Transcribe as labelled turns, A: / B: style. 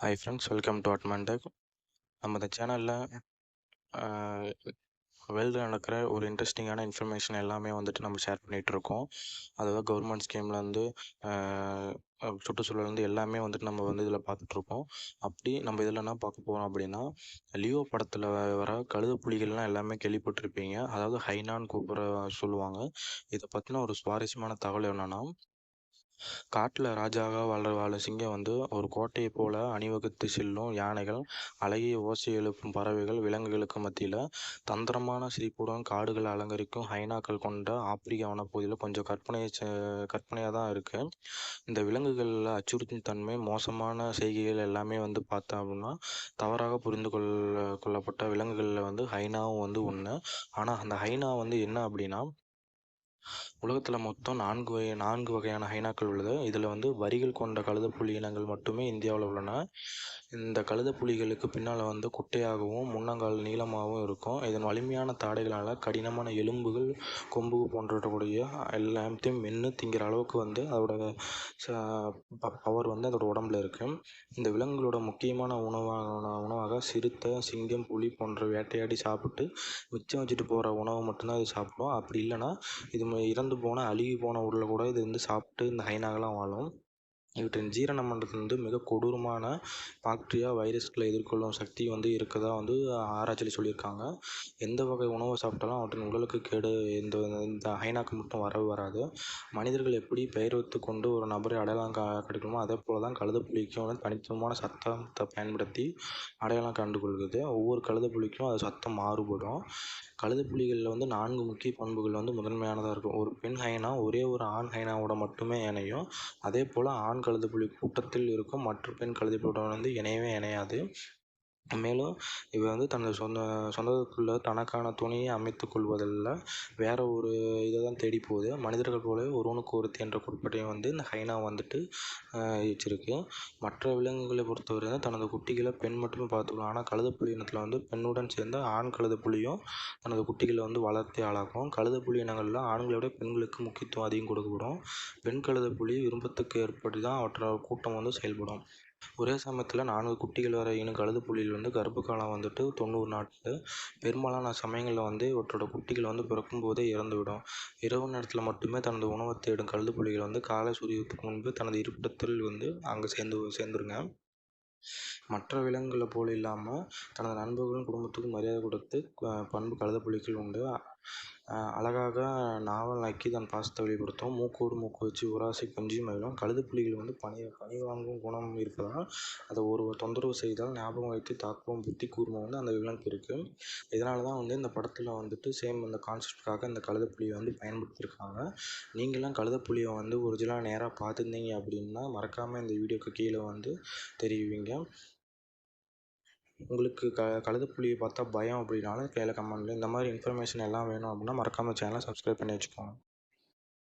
A: Hi friends welcome to அட்மான்டெக் நம்ம இந்த சேனலில் வேர்ல்டில் நடக்கிற ஒரு இன்ட்ரெஸ்டிங்கான இன்ஃபர்மேஷன் எல்லாமே வந்துட்டு நம்ம ஷேர் பண்ணிகிட்ருக்கோம் அதாவது கவர்மெண்ட் ஸ்கீம்லேருந்து சுற்றுச்சூழல்லேருந்து எல்லாமே வந்துட்டு நம்ம வந்து இதில் பார்த்துட்ருக்கோம் அப்படி நம்ம இதில் என்ன பார்க்க போகிறோம் அப்படின்னா லியோ படத்தில் வர கழுத புலிகள்லாம் எல்லாமே கேள்விப்பட்டிருப்பீங்க. அதாவது ஹைனான்னு கூப்பிட சொல்லுவாங்க. இதை பற்றின ஒரு சுவாரஸ்யமான தகவல் என்னென்னா காட்டில் ராஜாவாக வாழ வாழ சிங்கம் வந்து ஒரு கோட்டையைப் போல அணிவகுத்து செல்லும் யானைகள் அழகிய ஓசை எழுப்பும் பறவைகள் விலங்குகளுக்கு மத்தியில் தந்திரமான சிரிப்புடன் காடுகளை அலங்கரிக்கும் ஹைனாக்கள் கொண்ட ஆப்பிரிக்க வனப்பகுதியில் கொஞ்சம் கற்பனை கற்பனையாக தான் இருக்குது இந்த விலங்குகளில் அச்சுறுத்தும் தன்மை மோசமான செய்கைகள் எல்லாமே வந்து பார்த்தோம் அப்படின்னா தவறாக புரிந்து கொள்ள கொள்ளப்பட்ட விலங்குகளில் வந்து ஹைனாவும் வந்து ஒன்று ஆனால் அந்த ஹைனா வந்து என்ன அப்படின்னா உலகத்தில் மொத்தம் நான்கு வகை நான்கு வகையான ஹைனாக்கள் உள்ளது. இதில் வந்து வரிகள் கொண்ட கழுதைப்புலி இனங்கள் மட்டுமே இந்தியாவில் உள்ளன. இந்த கழுதைப்புலிகளுக்கு பின்னால் வந்து குட்டையாகவும் முன்னங்கால் நீளமாகவும் இருக்கும். இதன் வலிமையான தாடைகளால் கடினமான எலும்புகள் கொம்பு போன்றக்கூடிய எல்லாத்தையும் மென்று திங்கிற அளவுக்கு வந்து அதோட பவர் வந்து அதோட உடம்புல இருக்குது இந்த விலங்குகளோட முக்கியமான உணவாக உணவாக சிறுத்தை சிங்கம் புலி போன்ற வேட்டையாடி சாப்பிட்டு மிச்சம் வச்சுட்டு போகிற உணவை மட்டும்தான் இது சாப்பிடும். அப்படி இல்லைன்னா இது இறந்து போன அழுகி போன உடலை கூட இது வந்து சாப்பிட்டு இந்த ஹைனாகலாம் வாழும். இவற்றின் ஜீரண பண்ணுறது வந்து மிக கொடூரமான பாக்டீரியா வைரஸ்களை எதிர்கொள்ளும் சக்தி வந்து இருக்கதா வந்து ஆராய்ச்சியில் சொல்லியிருக்காங்க. எந்த வகை உணவை சாப்பிட்டாலும் அவற்றின் உடலுக்கு கேடு இந்த இந்த ஹைனாக்கு மட்டும் வரவே வராது. மனிதர்கள் எப்படி பெயர் வைத்து கொண்டு ஒரு நபரை அடையாளம் கா கிடைக்கணுமோ அதே போல் தான் கழுதைப்புலிக்கும் வந்து தனித்துவமான சத்தத்தை பயன்படுத்தி அடையாளம் கண்டுகொள்கிறது. ஒவ்வொரு கழுதைப்புலிக்கும் அது சத்தம் மாறுபடும். கழுதைப்புலிகளில் வந்து நான்கு முக்கிய பண்புகள் வந்து முதன்மையானதாக இருக்கும். ஒரு பெண் ஹைனா ஒரே ஒரு ஆண் ஹைனாவோட மட்டுமே இணையும். அதே போல் ஆண் கழுதைப்புலி கூட்டத்தில் இருக்கும் மற்ற பெண் கழுதைப்புலியுடன் வந்து இணையவே இணையாது. மேலும் இவை வந்து தனது சொந்த சொந்தத்துக்குள்ள தனக்கான துணையை அமைத்துக் கொள்வதில் வேற ஒரு இதை தான் தேடி போகுது. மனிதர்கள் போலவே ஒருவனுக்கு ஒருத்தி என்ற கோட்பாட்டையும் வந்து இந்த ஹைனா வந்துட்டு வச்சிருக்கு. மற்ற விலங்குகளை பொறுத்தவரை தனது குட்டிகளை பெண் மட்டுமே பார்த்துக்கணும். ஆனால் கழுதைப்புலி இனத்தில் வந்து பெண்ணுடன் சேர்ந்த ஆண் கழுதைப்புலியும் தனது குட்டிகளை வந்து வளர்த்து ஆளாக்கும். கழுதைப்புலி இனங்களில் ஆண்களை விட பெண்களுக்கு முக்கியத்துவம் அதிகம் கொடுக்கப்படும். பெண் கழுதைப்புலி விருப்பத்துக்கு ஏற்பட்டு தான் அவற்றோட கூட்டம் வந்து செயல்படும். ஒரே சமயத்தில் நான்கு குட்டிகள் வர கழுது கழுதைப்புலியில் வந்து கர்ப்ப காலம் வந்துட்டு தொண்ணூறு நாட்கள். பெரும்பாலான சமயங்களில் வந்து இவற்றோட குட்டிகள் வந்து பிறக்கும் போதே இறந்துவிடும். இரவு நேரத்தில் மட்டுமே தனது உணவை தேடும் கழுதைப்புலிகள் வந்து காலை சூரியத்துக்கு முன்பு தனது இருப்பிடத்தில் வந்து அங்கே சேர்ந்து சேர்ந்துருங்க. மற்ற விலங்குகளை போல் இல்லாமல் தனது நண்பர்களும் குடும்பத்துக்கும் மரியாதை கொடுத்து பண்பு கழுதைப்புலிகள் உண்டு. அழகாக நாவல் நக்கி தன் பாசத்தை வெளிப்படுத்தும். மூக்கோடு மூக்கு வச்சு உராசி கொஞ்சி மகிழும் கழுதைப்புலிகள் வந்து பணி பனி வாங்கும் குணம் இருப்பதால் அதை ஒரு தொந்தரவு செய்தால் ஞாபகம் வைத்து தாக்குவோம் புத்தி கூர்மை வந்து அந்த விலங்கு இருக்குது இதனால தான் வந்து இந்த படத்தில் வந்துட்டு சேம் அந்த கான்செப்டுக்காக இந்த கழுதைப்புலியை வந்து பயன்படுத்தியிருக்காங்க. நீங்களாம் கழுதைப்புலியை வந்து ஒரிஜினலாக நேராக பார்த்துருந்தீங்க அப்படின்னா மறக்காமல் இந்த வீடியோக்கு கீழே வந்து தெரிவிங்க. உங்களுக்கு க கழுதைப்புலியை பார்த்தா பயம் அப்படின்னாலும் கீழே கமெண்ட்டில் இந்த மாதிரி இன்ஃபர்மேஷன் எல்லாம் வேணும் அப்படின்னா மறக்காமல் சேனலை சப்ஸ்கிரைப் பண்ணி வச்சுக்கோங்க.